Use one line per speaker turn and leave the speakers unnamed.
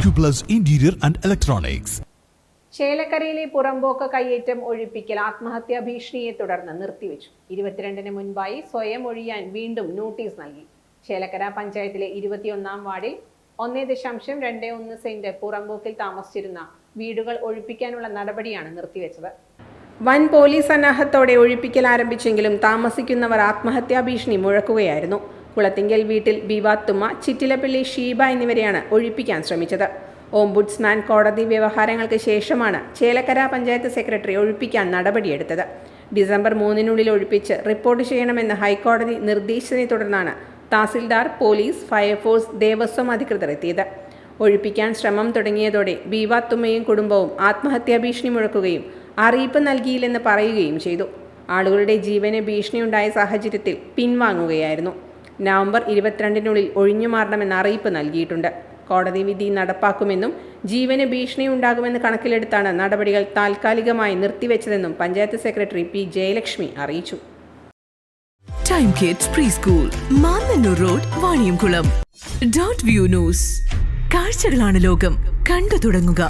Acuplus interior and Electronics.
ചേലക്കരയിലെ പുറമ്പോക്ക് കയ്യേറ്റം ഒഴിപ്പിക്കൽ ആത്മഹത്യാ ഭീഷണിയെ തുടർന്ന് നിർത്തിവെച്ചു. ഇരുപത്തിരണ്ടിന് മുൻപായി സ്വയം ഒഴിയാൻ വീണ്ടും നോട്ടീസ് നൽകി. ചേലക്കര പഞ്ചായത്തിലെ ഇരുപത്തിയൊന്നാം വാർഡിൽ ഒന്നേ ദശാംശം രണ്ട് ഒന്ന് സെന്റ് പുറമ്പോക്കിൽ താമസിച്ചിരുന്ന വീടുകൾ ഒഴിപ്പിക്കാനുള്ള നടപടിയാണ് നിർത്തിവെച്ചത്. വൻ പോലീസ് സന്നാഹത്തോടെ ഒഴിപ്പിക്കൽ ആരംഭിച്ചെങ്കിലും താമസിക്കുന്നവർ ആത്മഹത്യാ ഭീഷണി മുഴക്കുകയായിരുന്നു. കുളത്തിങ്കൽ വീട്ടിൽ ബിവാത്തുമ്മ ചിറ്റിലപ്പള്ളി ഷീബ എന്നിവരെയാണ് ഒഴിപ്പിക്കാൻ ശ്രമിച്ചത്. ഓംബുഡ്സ്മാൻ കോടതി വ്യവഹാരങ്ങൾക്ക് ശേഷമാണ് ചേലക്കര പഞ്ചായത്ത് സെക്രട്ടറി ഒഴിപ്പിക്കാൻ നടപടിയെടുത്തത്. ഡിസംബർ മൂന്നിനുള്ളിൽ ഒഴിപ്പിച്ച് റിപ്പോർട്ട് ചെയ്യണമെന്ന് ഹൈക്കോടതി നിർദ്ദേശിച്ചതിനെ തുടർന്നാണ് തഹസിൽദാർ പോലീസ് ഫയർഫോഴ്സ് ദേവസ്വം അധികൃതർ എത്തിയത്. ഒഴിപ്പിക്കാൻ ശ്രമം തുടങ്ങിയതോടെ ബീവാത്തുമ്മയും കുടുംബവും ആത്മഹത്യാ ഭീഷണി മുഴക്കുകയും അറിയിപ്പ് നൽകിയില്ലെന്ന് പറയുകയും ചെയ്തു. ആളുകളുടെ ജീവന് ഭീഷണിയുണ്ടായ സാഹചര്യത്തിൽ പിൻവാങ്ങുകയായിരുന്നു. നവംബർ ഇരുപത്തിരണ്ടിനുള്ളിൽ ഒഴിഞ്ഞു മാറണമെന്ന അറിയിപ്പ് നൽകിയിട്ടുണ്ട്. കോടതി വിധി നടപ്പാക്കുമെന്നും ജീവന് ഭീഷണി ഉണ്ടാകുമെന്ന് കണക്കിലെടുത്താണ് നടപടികൾ താൽക്കാലികമായി നിർത്തിവെച്ചതെന്നും പഞ്ചായത്ത് സെക്രട്ടറി പി ജയലക്ഷ്മി അറിയിച്ചു.
Time kids pre school road Vaniyamkulam dot view news കാഴ്ചകളാണ് ലോകം. കണ്ടു തുടങ്ങുക.